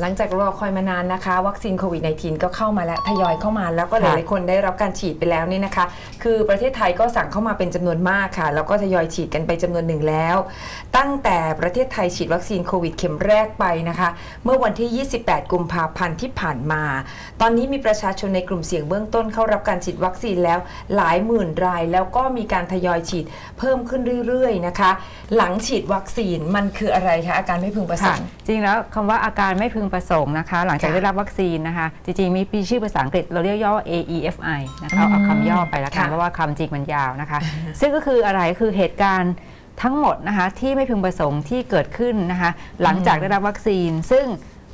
หลังจากรอคอยมานานนะคะ วัคซีนโควิด -19 ก็เข้ามาแล้วทยอยเข้ามาแล้วก็หค่ะลายๆคนได้รับการฉีดไปแล้วนี่นะคะ คือประเทศไทยก็สั่งเข้ามาเป็นจำนวนมากค่ะ แล้วก็ทยอยฉีดกันไปจำนวนหนึ่งแล้ว ตั้งแต่ประเทศไทยฉีดวัคซีนโควิดเข็มแรกไปนะคะ เมื่อวันที่ 28 กุมภาพันธ์ที่ผ่านมา ตอนนี้มีประชาชนในกลุ่มเสี่ยงเบื้องต้นเข้ารับการฉีดวัคซีนแล้วหลายหมื่นราย แล้วก็มีการทยอยฉีดเพิ่มขึ้นเรื่อยๆนะคะ หลังฉีดวัคซีนมันคืออะไรคะอาการไม่พึงประสค่ะงค์จริงแล้วคำว่าอาการไม่พึงประสงค์นะคะ หลังจากค่ะได้รับวัคซีนนะคะ จริงๆมีปีชื่อภาษาอังกฤษเราเรียกย่อ AEFI นะคะเอาเอาคำย่อไปละกันค่ะเพราะว่าคำจริงมันยาวนะคะ ซึ่งก็คืออะไรคือเหตุการณ์ทั้งหมดนะคะที่ไม่พึงประสงค์ที่เกิดขึ้นนะคะ หลังจากได้รับวัคซีน ซึ่ง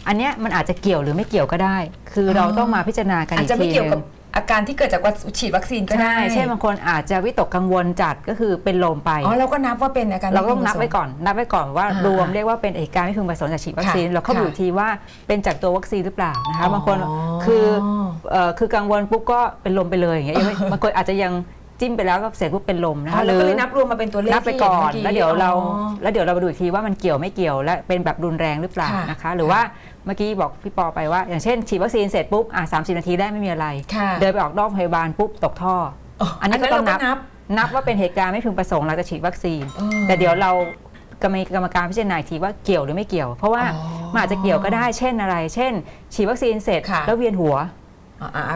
อันเนี้ยมันอาจจะเกี่ยวหรือไม่เกี่ยวก็ได้ คือเราต้องมาพิจารณากันอาจอีกจะไม่ทีเกี่ยวหกับนึ่ง อาการที่เกิดจากวัคฉีดวัคซีนก็ได้ใช่เช่นบางคนอาจจะวิตกกังวลจัดก็คือเป็นลมไปอ๋อเราก็นับว่าเป็นอาการเราก็ต้องม่นับพึไว้ประสงค์ก่อนนับไว้ก่อนว่าอ่ารวมเรียกว่าเป็นเหตุการณ์ไม่พึงประสงค์จากฉีดวัคซีนค่ะเราเข้าไปค่ะดูทีว่าเป็นจากตัววัคซีนหรือเปล่านะคะอ๋อบางคนคือเอ่อคือกังวลปุ๊บก็เป็นลมไปเลยอย่างเงี้ยยังไม่บางคนอาจจะยัง จิ้มไปแล้วก็เสร็จปุ๊บเป็นลมนะอ๋อคะแล้วก็เลยนับรวมมาเป็นตัวเลขนับไปก่อนที่แล้วห็เดี๋ยวเราอ๋อ แล้วเดี๋ยวเรามาดูอีกทีว่ามันเกี่ยวไม่เกี่ยวและเป็นแบบรุนแรงหรือเปล่าค่ะ นะคะ หรือว่าเมื่อกี้บอกพี่ปอไปว่า อย่างเช่นฉีดวัคซีนเสร็จปุ๊บอะสามสิบนาทีได้ไม่มีอะไร ค่ะเดินไปออกนอกโรงพยาบาลปุ๊บตกท่ออ๋ออันนี้ก็ต้องนับเรานับนับว่าเป็นเหตุการณ์ไม่พึงประสงค์หลังจากฉีดวัคซีนเออ แต่เดี๋ยวเรากรรมกรรมการพิจารณาอีกทีว่าเกี่ยวหรือไม่เกี่ยว เพราะว่าอ๋อมันอาจจะเกี่ยวก็ได้เช่นอะไร เช่น ฉีดวัคซีนเสร็จค่ะ แล้วเวียนหัวอ่าอ่า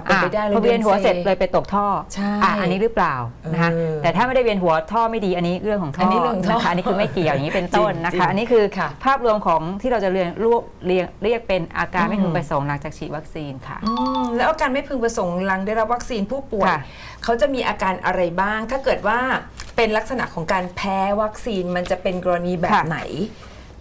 เป็นไปได้เลยพอเวียนหัวเสร็จดิเลยไปตกท่อใช่อะอันนี้หรือเปล่านะคะเออแต่ถ้าไม่ได้เวียนหัวท่อไม่ดีอันนี้เรื่องของท่อัอนนี้เรื่องของท่อนะคะอันนี้คือไม่เกี่ยวอย่างนี้เป็นต้นนะจริคะงๆอันนี้คือค่ะภาพรวมของที่เราจะเรียนรวบเรียงเรียกเป็นอาการไม่อืมพึงประสงค์หลังจากฉีดวัคซีนค่ะอืมแล้วอาการไม่พึงประสงค์หลังได้รับวัคซีนผู้ป่วยค่ะเขาจะมีอาการอะไรบ้าง ถ้าเกิดว่าเป็นลักษณะของการแพ้วัคซีนมันจะเป็นกรณีแบบไหน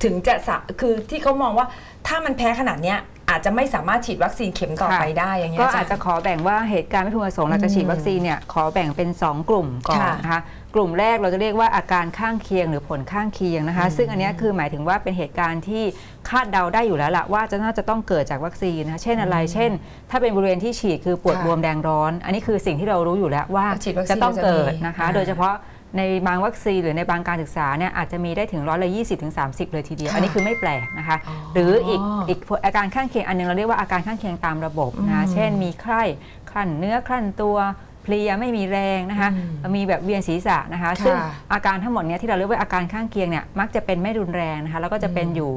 ถึงจะสะคือที่เขามองว่าถ้ามันแพ้ขนาดเนี้ย อาจจะไม่สามารถฉีดวัคซีนเข็มต่อค่ะไปได้อย่างเงี้ยก็รย์อาจจะขอแบ่งว่าเหตุการณ์ไม่พึงประสงค์หลังจากฉีดวัคซีนเนี่ยขอแบ่งเป็น 2 กลุ่มก่อนค่ะนะคะกลุ่มแรกเราจะเรียกว่าอาการข้างเคียงหรือผลข้างเคียงนะคะ ซึ่งอันเนี้ยคือหมายถึงว่าเป็นเหตุการณ์ที่คาดเดาได้อยู่แล้วล่ะว่าจะน่าจะต้องเกิดจากวัคซีนนะคะเช่นอะไร เช่น ถ้าเป็นบริเวณที่ฉีดคือปวดค่ะบวมแดงร้อน อันนี้คือสิ่งที่เรารู้อยู่แล้วว่าฉีดวัคซีนจะต้องเกิดจะมีนะคะอ่าโดยเฉพาะ ในบางวัคซีนหรือในบางการศึกษาเนี่ยอาจจะมีได้ถึงร้อยละยี่สิบถึงสามสิบเลยทีเดียวค่ะอันนี้คือไม่แปลกนะคะอ๋อหรืออีกอีกอาการข้างเคียงอันหนึงเราเรียกว่าอาการข้างเคียงตามระบบนะอืมเช่นมีไข้คลั่นเนื้อคลั่นตัวเพลียไม่มีแรงนะคะอืมมีแบบเวียนศีรษะนะคะค่ะซึ่งอาการทั้งหมดเนี้ยที่เราเรียกว่าอาการข้างเคียงเนี่ยมักจะเป็นไม่รุนแรงนะคะแล้วก็จะเป็นอยู่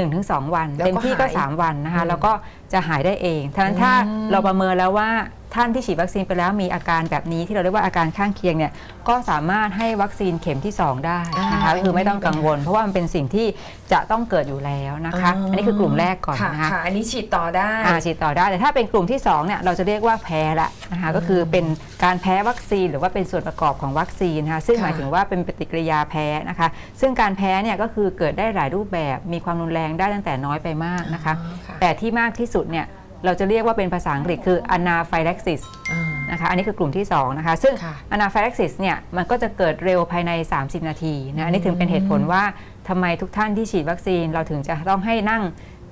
1-2วันแล้วก็เต็มที่ก็หาย3วันนะคะอืมแล้วก็จะหายได้เองทั้งนั้นถ้าอืมเราประเมินแล้วว่า ท่านที่ฉีดวัคซีนไปแล้วมีอาการแบบนี้ที่เราเรียกว่าอาการข้างเคียงเนี่ยก็สามารถให้วัคซีนเข็มที่ 2 ได้นะคะอ่าก็คือไม่ต้องกังวล เพราะว่ามันเป็นสิ่งที่จะต้องเกิดอยู่แล้วนะคะ อันนี้คือกลุ่มแรกก่อนค่ะนะคะค่ะอันนี้ฉีดต่อได้อ่าฉีดต่อได้แต่ถ้าเป็นกลุ่มที่2เนี่ยเราจะเรียกว่าแพ้ละนะคะก็คือเป็นการแพ้วัคซีนหรือว่าเป็นส่วนประกอบของวัคซีนนะคะซึ่งค่ะหมายถึงว่าเป็นปฏิกิริยาแพ้นะคะ ซึ่งการแพ้เนี่ยก็คือเกิดได้หลายรูปแบบมีความรุนแรงได้ตั้งแต่น้อยไปมากนะคะอ๋อค่ะแต่ที่มากที่สุดเนี่ย เราจะเรียกว่าเป็นภาษาอังกฤษคือ anaphylaxis อ่านะคะอันนี้คือกลุ่มที่2นะคะซึ่งค่ะ anaphylaxis เนี่ยมันก็จะเกิดเร็วภายใน 30 นาทีนะอันนี้ถึงเป็นเหตุผลว่าทำไมทุกท่านที่ฉีดวัคซีน เราถึงจะต้องให้นั่ง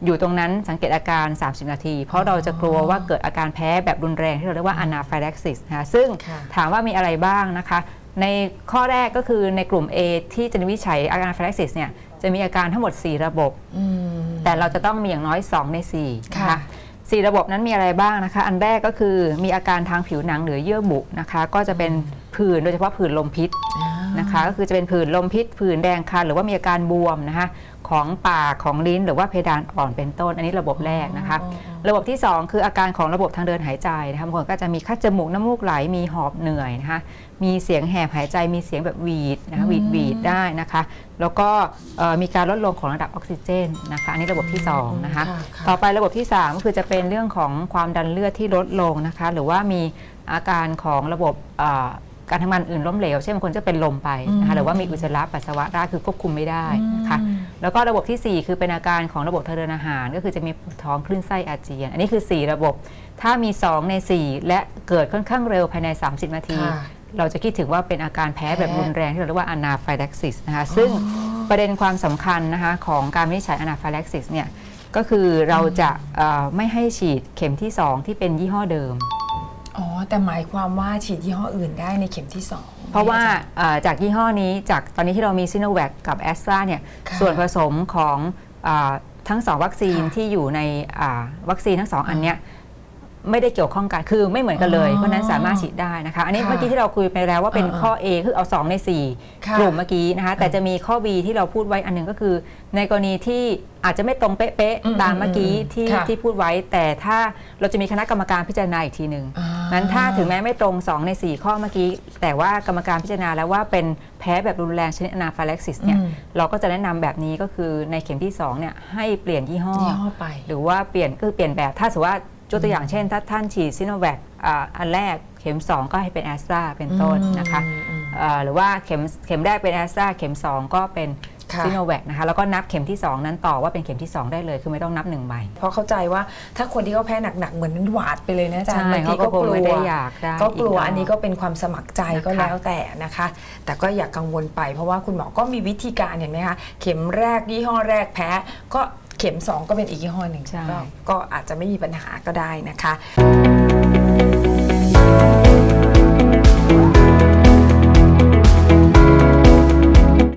อยู่ตรงนั้นสังเกตอาการ 30 นาที เพราะเราจะกลัวว่าเกิดอาการแพ้แบบรุนแรงที่เราเรียกว่า anaphylaxis นะคะซึ่งค่ะถามว่ามีอะไรบ้างนะคะในข้อแรกก็คือในกลุ่ม A ที่จะวินิจฉัยอาการ anaphylaxis เนี่ยจะมีอาการทั้งหมด 4 ระบบอืมแต่เราจะต้องมีอย่างน้อย 2 ใน4นะค่ะ คะสี่ระบบนั้นมีอะไรบ้างนะคะ อันแรกก็คือมีอาการทางผิวหนังหรือเยื่อบุนะคะ ก็จะเป็นผื่นโดยเฉพาะผื่นลมพิษ นะคะก็คือจะเป็นผื่นลมพิษผื่นแดงคันหรือว่ามีอาการบวมนะคะของปากของลิ้นหรือว่าเพดานอ่อนเป็นต้น อันนี้ระบบแรกนะคะ ระบบที่ 2 คืออาการของระบบทางเดินหายใจนะคะบางคนก็จะมีคัดจมูกน้ำมูกไหลมีหอบเหนื่อยนะคะมีเสียงแหบหายใจมีเสียงแบบหวีดนะคะหวีดหวีดได้นะคะ แล้วก็เอ่อมีการลดลงของระดับออกซิเจนนะคะอันนี้ระบบที่สองนะคะค่ะค่ะต่อไประบบที่ 3 ก็คือจะเป็นเรื่องของความดันเลือดที่ลดลงนะคะหรือว่ามีอาการของระบบเอ่อ การทำงานอื่นล้มเหลวเช่นบางคนจะเป็นลมไปนะคะหรือว่ามีอุจจาระปัสสาวะได้คือควบคุมไม่ได้นะคะแล้วก็ระบบทีสี่ 4 คือเป็นอาการของระบบทางเดินอาหาร ก็คือจะมีปวดท้องคลื่นไส้อาเจียน อันนี้คือ 4 ระบบ ถ้ามี 2 ใน 4 และเกิดค่อนข้างเร็วภายใน 30 นาทีค่ะเราจะคิดถึงว่าเป็นอาการแพ้แบบแพ้รุนแรงที่เราเรียกว่า anaphylaxis นะคะซึ่งประเด็นความสำคัญนะคะของการวินิจฉัย anaphylaxis เนี่ยก็คือเราจะเอ่อไม่ให้ฉีดเข็มที่ 2 ที่เป็นยี่ห้อเดิม อ๋อ แต่หมายความว่าฉีดยี่ห้ออื่นได้ในเข็มที่สองเพราะว่าเอ่อจากยี่ห้อนี้จากตอนนี้ที่เรามีซิโนแวคกับแอสตราเนี่ยค่ะส่วนผสมของอาทั้งสองวัคซีนค่ะที่อยู่ในอ่าวัคซีนทั้งสองอันเนี้ยไม่ได้เกี่ยวข้องกันคือไม่เหมือนกันเลยอ๋อเพราะฉะนั้นสามารถฉีดได้นะคะ อันนี้ค่ะเมื่อกี้ที่เราคุยไปแล้วว่าเป็นอ่าๆข้อ A คือเอา 2 ใน ค่ะ4 กลุ่มเมื่อกี้นะคะแต่จะมีข้อ B ที่เราพูดไว้อันหนึงก็คือ ในกรณีที่อาจจะไม่ตรงเป๊ะอืมๆตามเมื่อกี้ที่ค่ะ ที่พูดไว้ แต่ถ้าเราจะมีคณะกรรมการพิจารณาอีกทีหนึ่ง อ่า นั้นถ้าถึงแม้ไม่ตรง 2 ใน 4 ข้อเมื่อกี้ แต่ว่ากรรมการพิจารณาแล้วว่าเป็นแพ้แบบรุนแรงชนิดอนาฟาเล็กซิสเนี่ยอืมเราก็จะแนะนำแบบนี้ก็คือในเข็มที่2เนี่ยให้เปลี่ยนยี่ห้อยี่ห้อไป หรือว่าเปลี่ยนก็คือเปลี่ยนแบบถ้าสมมติว่ายกตัวอย่างเช่น ถ้าท่านฉีดซิโนแวคอันแรกเข็ม 2 ก็ให้เป็นแอสตราเป็นต้นนะคะอืมอืมอ่าหรือว่าเข็มเข็มแรกเป็นแอสตราเข็ม 2 ก็เป็นค่ะ ซิโนแวคนะคะแล้วก็นับเข็มที่ 2 นั้นต่อว่าเป็นเข็มที่ 2 ได้เลย คือไม่ต้องนับหนึ่งใหม่เพราะเข้าใจว่าถ้าคนที่เขาแพ้หนักๆเหมือนหวาดไปเลยนะอาจารย์ใช่บางทีเขาก็ก็คงกลัไม่วได้อยากได้ก็กลัวอีกรอบอันนี้ก็เป็นความสมัครใจก็นะคะแล้วแต่นะคะ แต่ก็อย่ากกังวลไป เพราะว่าคุณหมอก็มีวิธีการเห็นไหมคะเข็มแรกยี่ห้อแรกแพ้ก็เข็ม 2 ก็เป็นอีกยี่ห้อหนึ่งใช่ก็ก็อาจจะไม่มีปัญหาก็ได้นะคะ